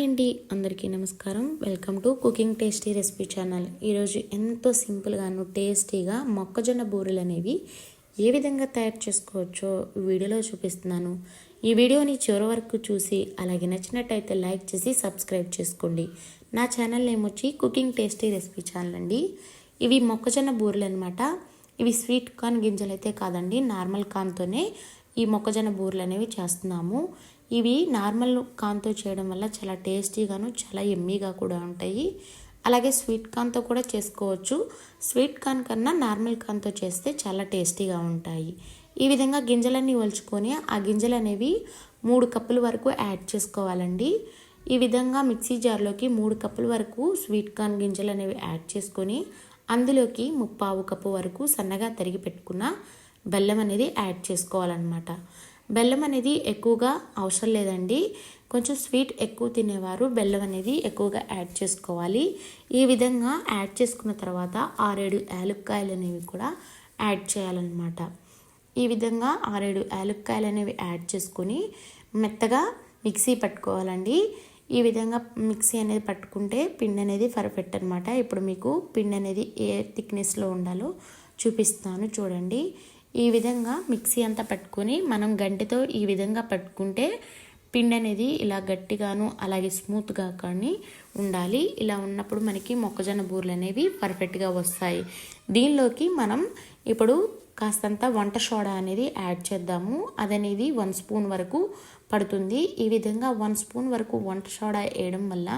Hi అండి. అందరికీ నమస్కారం. Welcome to cooking tasty recipe channel. ఈరోజు ఎంతో సింపుల్గాను టేస్టీగా మొక్కజొన్న బూరెలు అనేవి ఏ విధంగా తయారు చేసుకోవచ్చో వీడియోలో చూపిస్తున్నాను. ఈ వీడియోని చివరి వరకు చూసి అలాగే నచ్చినట్టయితే లైక్ చేసి సబ్స్క్రైబ్ చేసుకోండి. నా ఛానల్ ఏమొచ్చి కుకింగ్ టేస్టీ రెసిపీ ఛానల్ అండి. ఇవి మొక్కజొన్న బూరెలు అనమాట ఇవి స్వీట్ కార్న్ గింజలు అయితే కాదండి నార్మల్ కార్న్తోనే ఈ మొక్కజొన్న బూరెలు అనేవి చేస్తున్నాము. ఇవి నార్మల్ కార్న్తో చేయడం వల్ల చాలా టేస్టీగాను చాలా ఎమ్మీగా కూడా ఉంటాయి. అలాగే స్వీట్ కార్న్తో కూడా చేసుకోవచ్చు. స్వీట్ కార్న్ కన్నా నార్మల్ కార్న్తో చేస్తే చాలా టేస్టీగా ఉంటాయి. ఈ విధంగా గింజలన్నీ ఒలుచుకొని ఆ గింజలు అనేవి మూడు కప్పుల వరకు యాడ్ చేసుకోవాలండి. ఈ విధంగా మిక్సీ జార్లోకి మూడు కప్పుల వరకు స్వీట్ కార్న్ గింజలు అనేవి యాడ్ చేసుకొని అందులోకి ముప్పావు కప్పు వరకు సన్నగా తరిగి పెట్టుకున్న బెల్లం అనేది యాడ్ చేసుకోవాలన్నమాట. బెల్లం అనేది ఎక్కువగా అవసరం లేదండి. కొంచెం స్వీట్ ఎక్కువ తినేవారు. బెల్లం అనేది ఎక్కువగా యాడ్ చేసుకోవాలి. ఈ విధంగా యాడ్ చేసుకున్న తర్వాత ఆరేడు యాలుక్కాయలు అనేవి కూడా యాడ్ చేయాలన్నమాట. ఈ విధంగా ఆరేడు యాలుక్కాయలు అనేవి యాడ్ చేసుకొని మెత్తగా మిక్సీ పట్టుకోవాలండి. ఈ విధంగా మిక్సీ అనేది పట్టుకుంటే పిండి అనేది పర్ఫెక్ట్ అనమాట ఇప్పుడు మీకు పిండి అనేది ఏ థిక్నెస్లో ఉండాలో చూపిస్తాను చూడండి. ఈ విధంగా మిక్సీ అంతా పట్టుకొని మనం గంటితో ఈ విధంగా పట్టుకుంటే పిండి అనేది ఇలా గట్టిగాను అలాగే స్మూత్గా కానీ ఉండాలి. ఇలా ఉన్నప్పుడు మనకి మొక్కజొన్న బూరెలు అనేవి పర్ఫెక్ట్గా వస్తాయి. దీనిలోకి మనం ఇప్పుడు కాస్తంత వంట సోడా అనేది యాడ్ చేద్దాము. అదనేది వన్ స్పూన్ వరకు పడుతుంది. ఈ విధంగా వన్ స్పూన్ వరకు వంట సోడా వేయడం వల్ల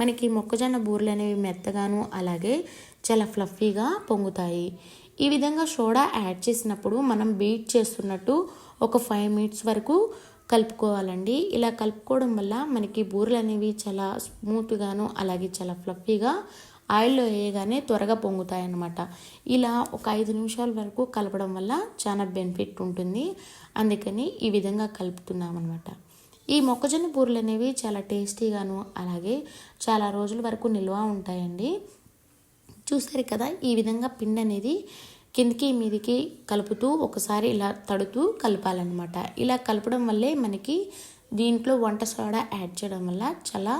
మనకి మొక్కజొన్న బూరెలు అనేవి మెత్తగాను అలాగే చాలా ఫ్లఫీగా పొంగుతాయి. ఈ విధంగా సోడా యాడ్ చేసినప్పుడు మనం బీట్ చేస్తున్నట్టు ఒక ఫైవ్ మినిట్స్ వరకు కలుపుకోవాలండి. ఇలా కలుపుకోవడం వల్ల మనకి బూరలు అనేవి చాలా స్మూత్గాను అలాగే చాలా ఫ్లఫీగా ఆయిల్లో వేయగానే త్వరగా పొంగుతాయి అన్నమాట ఇలా ఒక ఐదు నిమిషాల వరకు కలపడం వల్ల చాలా బెనిఫిట్ ఉంటుంది. అందుకని ఈ విధంగా కలుపుతున్నాం అనమాట ఈ మొక్కజొన్న బూరెలు అనేవి చాలా టేస్టీగాను అలాగే చాలా రోజుల వరకు నిల్వ ఉంటాయండి. చూసారు కదా ఈ విధంగా పిండి అనేది కిందికి మీదికి కలుపుతూ ఒకసారి ఇలా తడుతూ కలపాలన్నమాట. ఇలా కలపడం వల్లే మనకి దీంట్లో వంట సోడా యాడ్ చేయడం వల్ల చాలా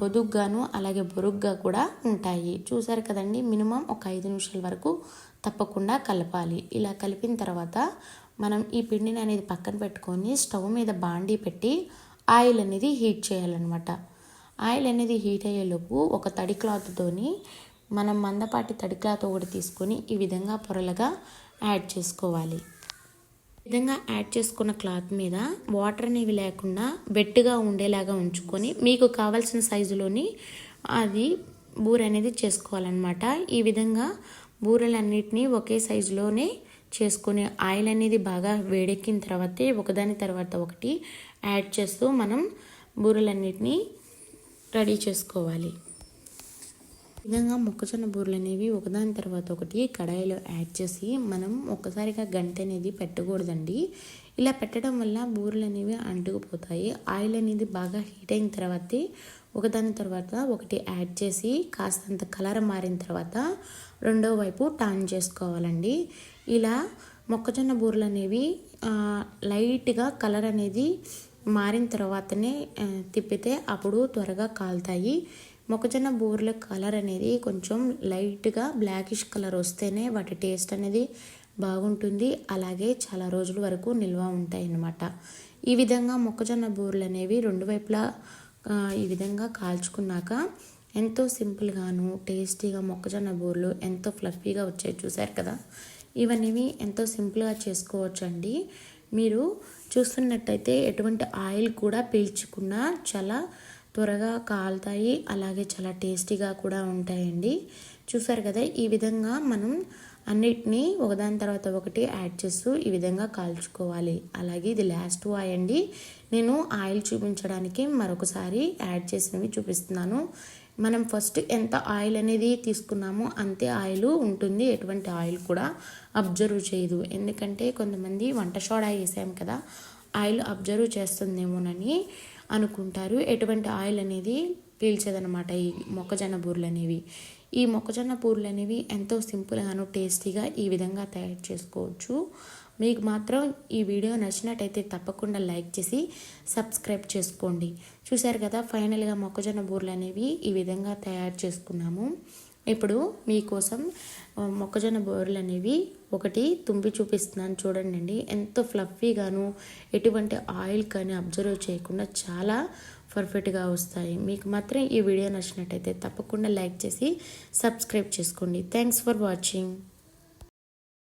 బొదుగ్గాను అలాగే బొరుగ్గా కూడా ఉంటాయి. చూసారు కదండి మినిమం ఒక ఐదు నిమిషాల వరకు తప్పకుండా కలపాలి. ఇలా కలిపిన తర్వాత మనం ఈ పిండిని అనేది పక్కన పెట్టుకొని స్టవ్ మీద బాండీ పెట్టి ఆయిల్ అనేది హీట్ చేయాలన్నమాట. ఆయిల్ అనేది హీట్ అయ్యేలోపు ఒక తడి క్లాత్తోని మనం మందపాటి తడి క్లాత్ ఒకటి తీసుకొని ఈ విధంగా పొరలుగా యాడ్ చేసుకోవాలి. ఈ విధంగా యాడ్ చేసుకున్న క్లాత్ మీద వాటర్ అనేవి లేకుండా వెట్టుగా ఉండేలాగా ఉంచుకొని మీకు కావాల్సిన సైజులోని అది బూర అనేది చేసుకోవాలన్నమాట. ఈ విధంగా బూరలన్నిటినీ ఒకే సైజులోనే చేసుకొని ఆయిల్ అనేది బాగా వేడెక్కిన తర్వాతే ఒకదాని తర్వాత ఒకటి యాడ్ చేస్తూ మనం బూరలన్నిటినీ రెడీ చేసుకోవాలి. విధంగా మొక్కజొన్న బూరెలు అనేవి ఒకదాని తర్వాత ఒకటి కడాయిలో యాడ్ చేసి మనం ఒక్కసారిగా గంట అనేది పెట్టకూడదండి. ఇలా పెట్టడం వల్ల బూరెలు అనేవి అంటుకుపోతాయి. ఆయిల్ అనేది బాగా హీట్ అయిన తర్వాతే ఒకదాని తర్వాత ఒకటి యాడ్ చేసి కాస్తంత కలర్ మారిన తర్వాత రెండో వైపు టర్న్ చేసుకోవాలండి. ఇలా మొక్కజొన్న బూరెలు అనేవి లైట్గా కలర్ అనేది మారిన తర్వాతనే తిప్పితే అప్పుడు త్వరగా కాలుతాయి. మొక్కజొన్న బూరెల కలర్ అనేది కొంచెం లైట్గా బ్లాకిష్ కలర్ వస్తేనే వాటి టేస్ట్ అనేది బాగుంటుంది. అలాగే చాలా రోజుల వరకు నిల్వ ఉంటాయి అన్నమాట ఈ విధంగా మొక్కజొన్న బూరెలు అనేవి రెండు వైపులా ఈ విధంగా కాల్చుకున్నాక ఎంతో సింపుల్గాను టేస్టీగా మొక్కజొన్న బూరెలు ఎంతో ఫ్లఫీగా వచ్చాయి చూసారు కదా? ఇవన్నీ ఎంతో సింపుల్గా చేసుకోవచ్చు అండి మీరు చూస్తున్నట్టయితే ఎటువంటి ఆయిల్ కూడా పీల్చకుండా చాలా త్వరగా కాలుతాయి అలాగే చాలా టేస్టీగా కూడా ఉంటాయండి. చూసారు కదా ఈ విధంగా మనం అన్నిటినీ ఒకదాని తర్వాత ఒకటి యాడ్ చేస్తూ ఈ విధంగా కాల్చుకోవాలి. అలాగే ఇది లాస్ట్ ఆయిల్ అండి. నేను ఆయిల్ చూపించడానికి మరొకసారి యాడ్ చేసినవి చూపిస్తున్నాను. మనం ఫస్ట్ ఎంత ఆయిల్ అనేది తీసుకున్నామో అంతే ఆయిల్ ఉంటుంది. ఎటువంటి ఆయిల్ కూడా అబ్జర్వ్ చేయదు. ఎందుకంటే కొంతమంది వంట సోడా వేసాం కదా ఆయిల్ అబ్జర్వ్ చేస్తుందేమోనని అనుకుంటారు. ఎటువంటి ఆయిల్ అనేది పీల్చదనమాట ఈ మొక్కజొన్న బూరెలు అనేవి ఈ మొక్కజొన్న బూరెలు అనేవి ఎంతో సింపుల్గాను టేస్టీగా ఈ విధంగా తయారు చేసుకోవచ్చు. మీకు మాత్రం ఈ వీడియో నచ్చినట్టయితే తప్పకుండా లైక్ చేసి సబ్స్క్రైబ్ చేసుకోండి. చూశారు కదా ఫైనల్గా మొక్కజొన్న బూరెలు అనేవి ఈ విధంగా తయారు చేసుకున్నాము. ఇప్పుడు మీకోసం మొక్కజొన్న బోర్లు అనేవి ఒకటి తుంపి చూపిస్తున్నాను చూడండి అండి ఎంతో ఫ్లఫీగాను ఎటువంటి ఆయిల్ కానీ అబ్జర్వ్ చేయకుండా చాలా పర్ఫెక్ట్గా వస్తాయి. మీకు మాత్రం ఈ వీడియో నచ్చినట్టయితే తప్పకుండా లైక్ చేసి సబ్స్క్రైబ్ చేసుకోండి. Thanks for watching.